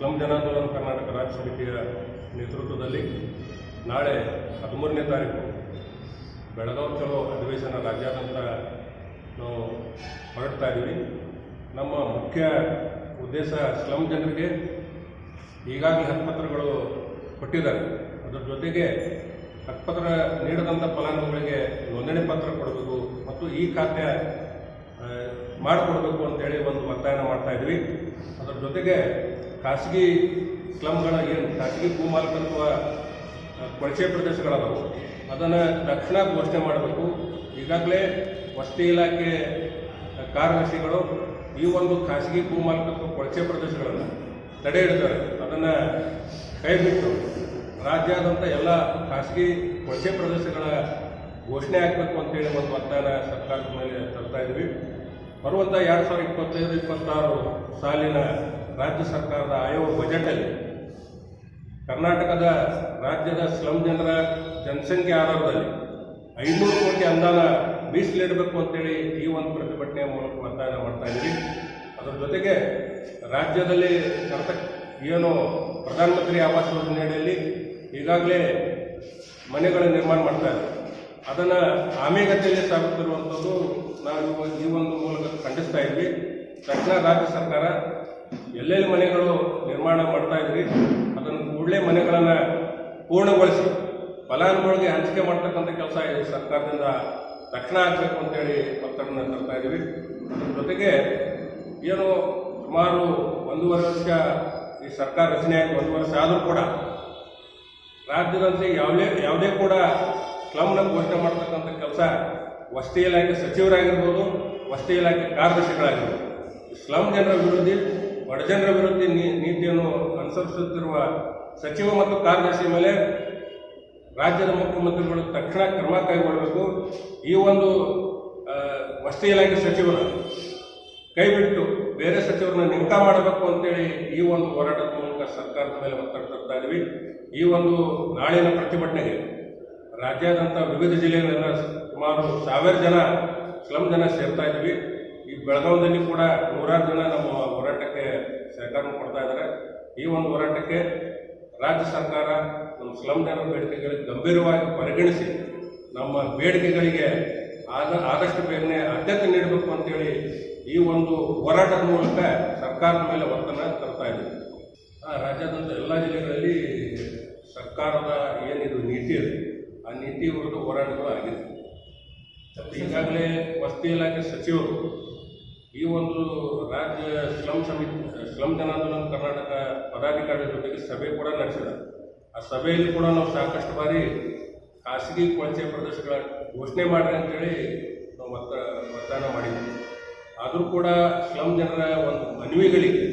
ಜನಾಂದೋಲನ ಕರ್ನಾಟಕ ರಾಜ್ಯ ಸಮಿತಿಯ ನೇತೃತ್ವದಲ್ಲಿ ನಾಳೆ ಹದಿಮೂರನೇ ತಾರೀಕು ಬೆಳಗಾವಿ ಚಲೋ ಅಧಿವೇಶನ ರಾಜ್ಯಾದ್ಯಂತ ನಾವು ಹೊರಡ್ತಾ ಇದ್ದೀವಿ. ನಮ್ಮ ಮುಖ್ಯ ಉದ್ದೇಶ ಸ್ಲಮ್ ಜನರಿಗೆ ಈಗಾಗಲೇ ಹಕ್ಕುಪತ್ರಗಳು ಕೊಟ್ಟಿದ್ದಾರೆ. ಅದರ ಜೊತೆಗೆ ಹಕ್ಕುಪತ್ರ ನೀಡದಂಥ ಫಲಾನುಭವಿಗಳಿಗೆ ನೋಂದಣಿ ಪತ್ರ ಕೊಡಬೇಕು ಮತ್ತು ಈ ಖಾತೆ ಮಾಡಿಕೊಡ್ಬೇಕು ಅಂತೇಳಿ ಒಂದು ಒತ್ತಾಯನ ಮಾಡ್ತಾ ಇದ್ದೀವಿ. ಅದರ ಜೊತೆಗೆ ಖಾಸಗಿ ಸ್ಲಮ್ಗಳ ಏನು, ಖಾಸಗಿ ಭೂಮಾಲಕತ್ವ ಕೊಳಚೆ ಪ್ರದೇಶಗಳದಾವು, ಅದನ್ನು ತಕ್ಷಣ ಘೋಷಣೆ ಮಾಡಬೇಕು. ಈಗಾಗಲೇ ವಸತಿ ಇಲಾಖೆ ಕಾರ್ಯದರ್ಶಿಗಳು ಈ ಒಂದು ಖಾಸಗಿ ಭೂಮಾಲಕತ್ವ ಕೊಳಚೆ ಪ್ರದೇಶಗಳನ್ನು ತಡೆ ಹಿಡಿದಾರೆ. ಅದನ್ನು ಕೈಬಿಟ್ಟು ರಾಜ್ಯಾದ್ಯಂತ ಎಲ್ಲ ಖಾಸಗಿ ಕೊಳಚೆ ಪ್ರದೇಶಗಳ ಘೋಷಣೆ ಆಗಬೇಕು ಅಂತೇಳಿ ಒಂದು ಒತ್ತಾಯ ಸರ್ಕಾರದ ಮೇಲೆ ತರ್ತಾ ಇದ್ವಿ. ಬರುವಂಥ ಎರಡು ಸಾವಿರದ ಇಪ್ಪತ್ತೈದು, ಇಪ್ಪತ್ತಾರು ಸಾಲಿನ ರಾಜ್ಯ ಸರ್ಕಾರದ ಆಯೋಗ ಬಜೆಟಲ್ಲಿ ಕರ್ನಾಟಕದ ರಾಜ್ಯದ ಸ್ಲಂ ಜನರ ಜನಸಂಖ್ಯೆ ಆಧಾರದಲ್ಲಿ ಐನೂರು ಕೋಟಿ ಅನುದಾನ ಮೀಸಲಿಡಬೇಕು ಅಂತೇಳಿ ಈ ಒಂದು ಪ್ರತಿಭಟನೆಯ ಮೂಲಕ ಒತ್ತಾಯ ಮಾಡ್ತಾ ಇದ್ದೀವಿ. ಅದರ ಜೊತೆಗೆ ರಾಜ್ಯದಲ್ಲಿ ಕರ್ತಕ್ ಏನು ಪ್ರಧಾನಮಂತ್ರಿ ಆವಾಸ್ ಯೋಜನೆಯಡಿಯಲ್ಲಿ ಈಗಾಗಲೇ ಮನೆಗಳ ನಿರ್ಮಾಣ ಮಾಡ್ತಾ ಇದೆ ಅದನ್ನು ಆಮೆಗತಿಯಲ್ಲಿ ಸಾಗುತ್ತಿರುವಂಥದ್ದು ನಾವು ಈ ಒಂದು ಮೂಲಕ ಖಂಡಿಸ್ತಾ ಇದ್ವಿ. ತಕ್ಷಣ ರಾಜ್ಯ ಸರ್ಕಾರ ಎಲ್ಲೆಲ್ಲಿ ಮನೆಗಳು ನಿರ್ಮಾಣ ಮಾಡ್ತಾ ಇದ್ರಿ, ಅದನ್ನು ಕೂಡಲೇ ಮನೆಗಳನ್ನು ಪೂರ್ಣಗೊಳಿಸಿ ಫಲಾನುಭವಿಗೆ ಹಂಚಿಕೆ ಮಾಡ್ತಕ್ಕಂಥ ಕೆಲಸ ಈ ಸರ್ಕಾರದಿಂದ ತಕ್ಷಣ ಆಗಬೇಕು ಅಂತೇಳಿ ಒತ್ತಡನ ತರ್ತಾ ಇದ್ದೀವಿ. ಅದರ ಜೊತೆಗೆ ಏನು ಸುಮಾರು ಒಂದೂವರೆ ವರ್ಷ ಈ ಸರ್ಕಾರ ರಚನೆ ಆಗಿ ಒಂದು ವರ್ಷ ಆದರೂ ಕೂಡ ರಾಜ್ಯದಂತೆ ಯಾವುದೇ ಯಾವುದೇ ಕೂಡ ಸ್ಲಮ್ನ ಘೋಷಣೆ ಮಾಡ್ತಕ್ಕಂಥ ಕೆಲಸ ವಸತಿ ಇಲಾಖೆ ಸಚಿವರಾಗಿರ್ಬೋದು, ವಸತಿ ಇಲಾಖೆ ಕಾರ್ಯದರ್ಶಿಗಳಾಗಿರ್ಬೋದು. ಸ್ಲಮ್ ಜನರ ವಿರೋಧಿ ಬಡಜನರ ನೀ- ನೀತಿಯನ್ನು ಅನುಸರಿಸುತ್ತಿರುವ ಸಚಿವ ಮತ್ತು ಕಾರ್ಯದರ್ಶಿ ಮೇಲೆ ರಾಜ್ಯದ ಮುಖ್ಯಮಂತ್ರಿಗಳು ತಕ್ಷಣ ಕ್ರಮ ಕೈಗೊಳ್ಳಬೇಕು. ಈ ಒಂದು ವಸ್ತಿ ಇಲಾಖೆ ಸಚಿವರು ಕೈಬಿಟ್ಟು ಬೇರೆ ಸಚಿವರನ್ನ ನೇಮಕ ಮಾಡಬೇಕು ಅಂತೇಳಿ ಈ ಒಂದು ಹೋರಾಟದ ಮೂಲಕ ಸರ್ಕಾರದ ಮೇಲೆ ಒತ್ತಡ ತರ್ತಾ ಇದ್ವಿ. ಈ ಒಂದು ನಾಳಿನ ಪ್ರತಿಭಟನೆಗೆ ರಾಜ್ಯಾದ್ಯಂತ ವಿವಿಧ ಜಿಲ್ಲೆಗಳಿಂದ ಸುಮಾರು ಸಾವಿರ ಜನ ಸ್ಲಮ್ ಜನ ಸೇರ್ತಾ ಇದ್ವಿ. ಈ ಬೆಳಗಾವಿಯಲ್ಲಿ ಕೂಡ ನೂರಾರು ಜನ ನಮ್ಮ ಹೋರಾಟಕ್ಕೆ ಸಹಕಾರ ಕೊಡ್ತಾ ಇದ್ದಾರೆ. ಈ ಒಂದು ಹೋರಾಟಕ್ಕೆ ರಾಜ್ಯ ಸರ್ಕಾರ ನಮ್ಮ ಸ್ಲಮ್ ಜನರ ಬೇಡಿಕೆಗಳಿಗೆ ಗಂಭೀರವಾಗಿ ಪರಿಗಣಿಸಿ ನಮ್ಮ ಬೇಡಿಕೆಗಳಿಗೆ ಆದ ಆದಷ್ಟು ಬೇಗನೆ ಆದ್ಯತೆ ನೀಡಬೇಕು ಅಂತೇಳಿ ಈ ಒಂದು ಹೋರಾಟದ ಮೂಲಕ ಸರ್ಕಾರದ ಮೇಲೆ ಒತ್ತಡ ತರ್ತಾ ಆ, ರಾಜ್ಯಾದ್ಯಂತ ಎಲ್ಲ ಜಿಲ್ಲೆಗಳಲ್ಲಿ ಸರ್ಕಾರದ ಏನಿದು ನೀತಿ ಇದೆ ಆ ನೀತಿ ವಿರುದ್ಧ ಹೋರಾಟಗಳು ಆಗಿದೆ. ಈಗಾಗಲೇ ವಸತಿ ಇಲಾಖೆ ಸಚಿವರು ಈ ಒಂದು ರಾಜ್ಯ ಸ್ಲಮ್ ಸಮಿತಿ ಸ್ಲಮ್ ಜನಾಂದೋಲನ ಕರ್ನಾಟಕ ಪದಾಧಿಕಾರಿಗಳ ಜೊತೆಗೆ ಸಭೆ ಕೂಡ ನಡೆಸಿದ. ಆ ಸಭೆಯಲ್ಲಿ ಕೂಡ ನಾವು ಸಾಕಷ್ಟು ಬಾರಿ ಖಾಸಗಿ ಕೊಳಚೆ ಪ್ರದೇಶಗಳ ಘೋಷಣೆ ಮಾಡ್ರಿ ಅಂತೇಳಿ ನಾವು ಮತ್ತ ಮತದಾನ ಮಾಡಿದ್ವಿ. ಆದರೂ ಕೂಡ ಸ್ಲಮ್ ಜನರ ಒಂದು ಮನವಿಗಳಿಗೆ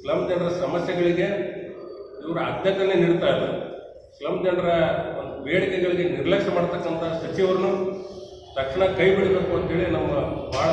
ಸ್ಲಮ್ ಜನರ ಸಮಸ್ಯೆಗಳಿಗೆ ಇವರು ಆದ್ಯತೆನೇ ನೀಡ್ತಾ ಇದ್ದಾರೆ ಸ್ಲಮ್ ಜನರ ಒಂದು ಬೇಡಿಕೆಗಳಿಗೆ ನಿರ್ಲಕ್ಷ್ಯ ಮಾಡ್ತಕ್ಕಂಥ ಸಚಿವರನ್ನು ತಕ್ಷಣ ಕೈ ಬಿಡಬೇಕು ಅಂತೇಳಿ ನಮ್ಮ ಭಾಳ